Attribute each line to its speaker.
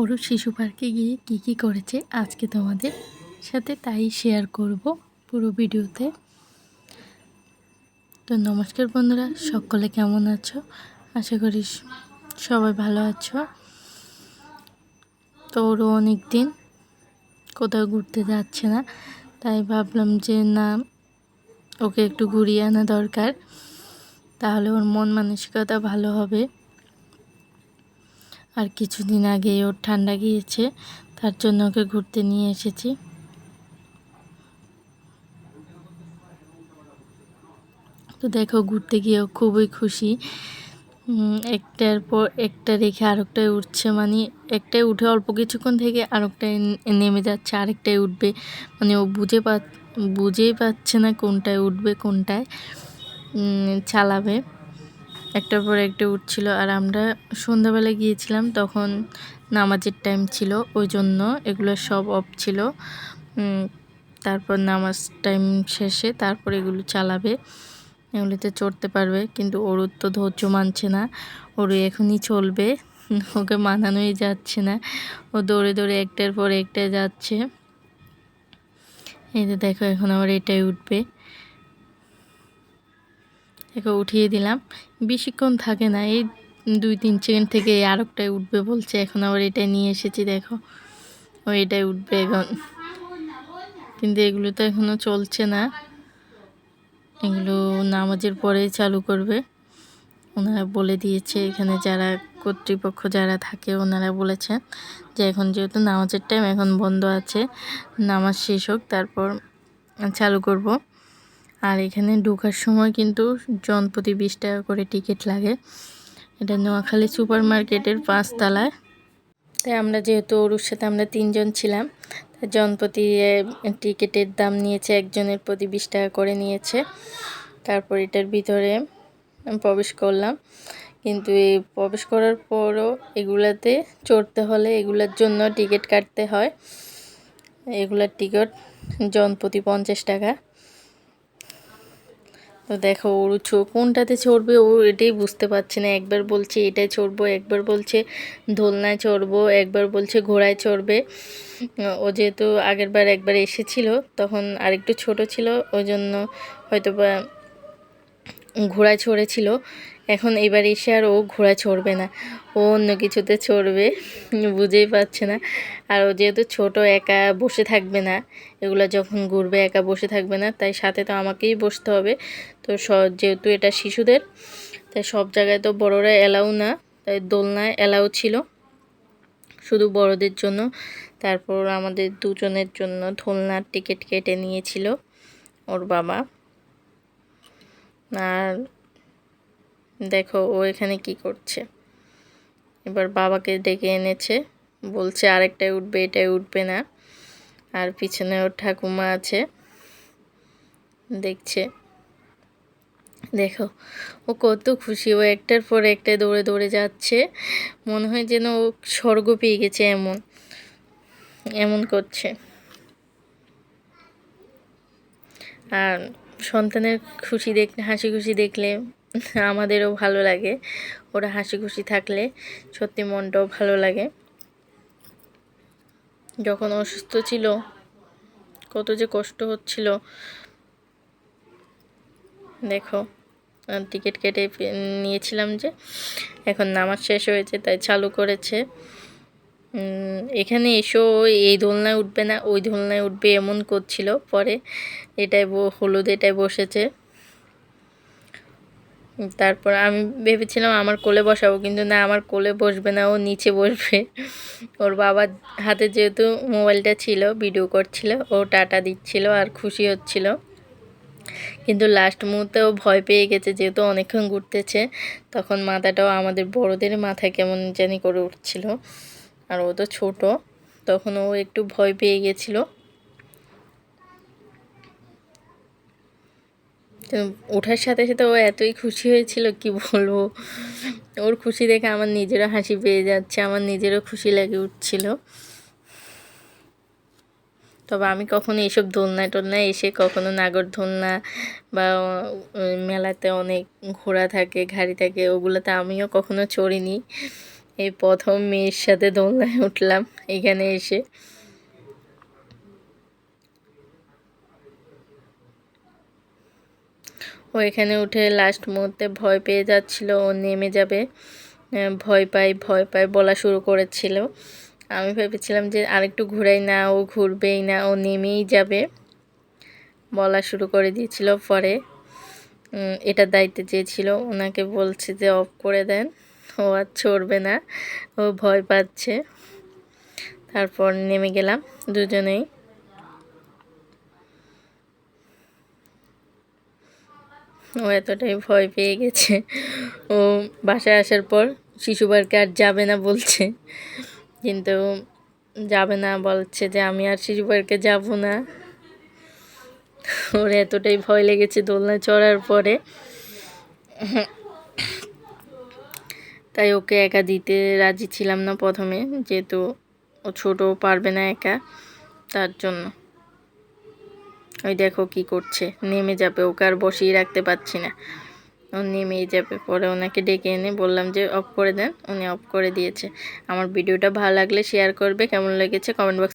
Speaker 1: ওরও শিশু পার্কে গিয়ে কি কি করেছে আজকে তোমাদের সাথে তাই শেয়ার করব পুরো ভিডিওতে। তো নমস্কার বন্ধুরা, সকলে কেমন আছো? আশা করি সবাই ভালো আছো। তো ওরও অনেক দিন কোথাও ঘুরতে যাচ্ছে না, তাই ভাবলাম যে না, ওকে একটু ঘুরিয়ে আনা দরকার। তাহলে ওর মন মানসিকতা ভালো হবে। আর কিছুদিন আগে ওর ঠান্ডা গিয়েছে, তার জন্য ওকে ঘুরতে নিয়ে এসেছি। তো দেখো, ঘুরতে গিয়েও খুবই খুশি। একটার পর একটা রেখে আরেকটায় উঠছে মানে একটাই উঠে অল্প কিছুক্ষণ থেকে আরেকটায় নেমে যাচ্ছে, আরেকটায় উঠবে। মানে ও বুঝে পা বুঝেই পাচ্ছে না কোনটায় উঠবে, কোনটায় চালাবে। একটার পর একটা উঠছিল আর আমরা সন্ধ্যাবেলা গিয়েছিলাম, তখন নামাজের টাইম ছিল ওই জন্য এগুলো সব অফ ছিল। তারপর নামাজ টাইম শেষে তারপর এগুলো চালাবে, এগুলিতে চড়তে পারবে, কিন্তু ওর তো ধৈর্য মানছে না। ওর এখনই চলবে, ওকে মানানোই যাচ্ছে না। ও দৌড়ে দৌড়ে একটার পর একটা যাচ্ছে। এই যে দেখো, এখন আবার এটাই উঠবে। একে উঠিয়ে দিলাম। বেশিক্ষণ থাকে না, এই দুই তিন সেকেন্ড থেকে আরেকটাই উঠবে বলছে। এখন আবার এটাই নিয়ে এসেছি, দেখো। ও, এটাই উঠবে এখন। কিন্তু এগুলো তো এখনও চলছে না। এগুলো নামাজের পরেই চালু করবে। ওনারা বলে দিয়েছে, এখানে যারা কর্তৃপক্ষ যারা থাকে, ওনারা বলেছেন যে এখন যেহেতু নামাজের টাইম এখন বন্ধ আছে। নামাজ শেষ হোক, তারপর চালু করব। আর এখানে ঢোকার সময় কিন্তু জনপ্রতি বিশ টাকা করে টিকিট লাগে। এটা নোয়াখালী সুপার মার্কেটের পাঁচতলায়। তাই আমরা যেহেতু ওর সাথে আমরা তিনজন ছিলাম জনপ্রতি টিকিটের দাম নিয়েছে, একজনের প্রতি বিশ টাকা করে নিয়েছে। তারপর এটার ভিতরে প্রবেশ করলাম। কিন্তু এই প্রবেশ করার পরও এগুলাতে চড়তে হলে এগুলার জন্য টিকিট কাটতে হয়। এগুলার টিকিট জনপ্রতি পঞ্চাশ টাকা। তো দেখো, ওর কোনটাতে চড়বে ও এটাই বুঝতে পারছে না। একবার বলছে এটাই চড়বো, একবার বলছে দোলনায় চড়বো, একবার বলছে ঘোড়ায় চড়বে। ও যেহেতু আগেরবার একবার এসেছিল, তখন আরেকটু ছোট ছিল, ওই জন্য হয়তো বা ঘোড়ায় চড়েছিল। এখন এবার এসে আর ও ঘোড়ায় চড়বে না। ও অন্য কিছুতে চড়বে, বুঝেই পাচ্ছে না। আর ও যেহেতু ছোট, একা বসে থাকবে না, এগুলো যখন ঘুরবে, একা বসে থাকবে না, তাই সাথে তো আমাকেই বসতে হবে। তো স, যেহেতু এটা শিশুদের, তাই সব জায়গায় তো বড়রা এলাও না, তাই দোলনায় এলাও ছিল। শুধু বড়দের জন্য, তারপর আমাদের দুজনের জন্য দোলনার টিকিট কেটে নিয়েছিল ওর বাবা। আর দেখো ও এখানে কি করছে। এবার বাবাকে ডেকে এনেছে, বলছে আরেকটাই উঠবে এটাই উঠবে না। আর পিছনে ওর ঠাকুমা আছে, দেখছে। দেখো, ও কত খুশি, ও একটার পর একটা দৌড়ে দৌড়ে যাচ্ছে। মনে হয় যেন ও স্বর্গ পেয়ে গেছে এমন এমন করছে। আর সন্তানের খুশি দেখ, হাসি খুশি দেখলে আমাদেরও ভালো লাগে। ওরা হাসি খুশি থাকলে সত্যি মনটাও ভালো লাগে। যখন অসুস্থ ছিল, কত যে কষ্ট হচ্ছিল। দেখো টিকিট কেটে নিয়েছিলাম যে, এখন নামাজ শেষ হয়েছে, তাই চালু করেছে। এখানে এসো, এই দোলনায় উঠবে না, ওই দোলনায় উঠবে, এমন করছিল পরে। এটাই হলুদ, এটাই বসেছে। তারপর আমি ভেবেছিলাম আমার কোলে বসাবো, কিন্তু না, আমার কোলে বসবে না, ও নিচে বসবে। ওর বাবার হাতে যেহেতু মোবাইলটা ছিল, ভিডিও করছিল, ও টাটা দিচ্ছিল আর খুশি হচ্ছিল। কিন্তু লাস্ট মুহূর্তে ও ভয় পেয়ে গেছে, যেহেতু অনেকক্ষণ ঘুরতেছে, তখন মাথাটাও আমাদের বড়দের মাথায় কেমন জানি করে উঠছিল। আর ও তো ছোটো, তখন ও একটু ভয় পেয়ে গেছিল। ওঠার সাথে সাথে ও এতই খুশি হয়েছিল, কি বলব? ওর খুশি দেখে আমার নিজেরও হাসি পেয়ে যাচ্ছে, আমার নিজেরও খুশি লাগে উঠছিল। তবে আমি কখনো এইসব দোলনা টোলনায় এসে কখনো নাগর দোলনা বা মেলাতে অনেক ঘোড়া থাকে, ঘাড়ি থাকে, ওগুলোতে আমিও কখনো চড়িনি। এই প্রথম মেয়ের সাথে দোলনায় উঠলাম, এখানে এসে। ও এখানে উঠে লাস্ট মুহূর্তে ভয় পেয়ে যাচ্ছিল, ও নেমে যাবে। ভয় পাই ভয় পাই বলা শুরু করেছিল। আমি ভেবেছিলাম যে আরেকটু ঘুরাই না, ও ঘুরবেই না, ও নেমেই যাবে বলা শুরু করে দিয়েছিল পরে। এটার দায়িত্বে চেয়েছিল, ওনাকে বলছে যে অফ করে দেন। ও আর চড়বে না। ও ভয় পাচ্ছে। তারপর নেমে গেলাম দুজনেই। ও এতটাই ভয় পেয়ে গেছে। ও বাসায় আসার পর শিশু পার্কে আর যাবে না বলছে। কিন্তু যাবে না বলছে যে, আমি আর শিশু পার্কে যাব না। ওর এতটাই ভয় লেগেছে দোলনা চড়ার পরে। তাই ওকে একা দিতে রাজি ছিলাম না প্রথমে, যেহেতু ও ছোটো পারবে না একা তার জন্য। ওই দেখো কি করছে, নেমে যাবে, ওকে আর বসিয়ে রাখতে পারছি না। ও নেমেই যাবে, পরে ওনাকে ডেকে এনে বললাম যে, অফ করে দেন। উনি অফ করে দিয়েছে। আমার ভিডিওটা ভালো লাগলে শেয়ার করবে, কেমন লেগেছে কমেন্ট বক্স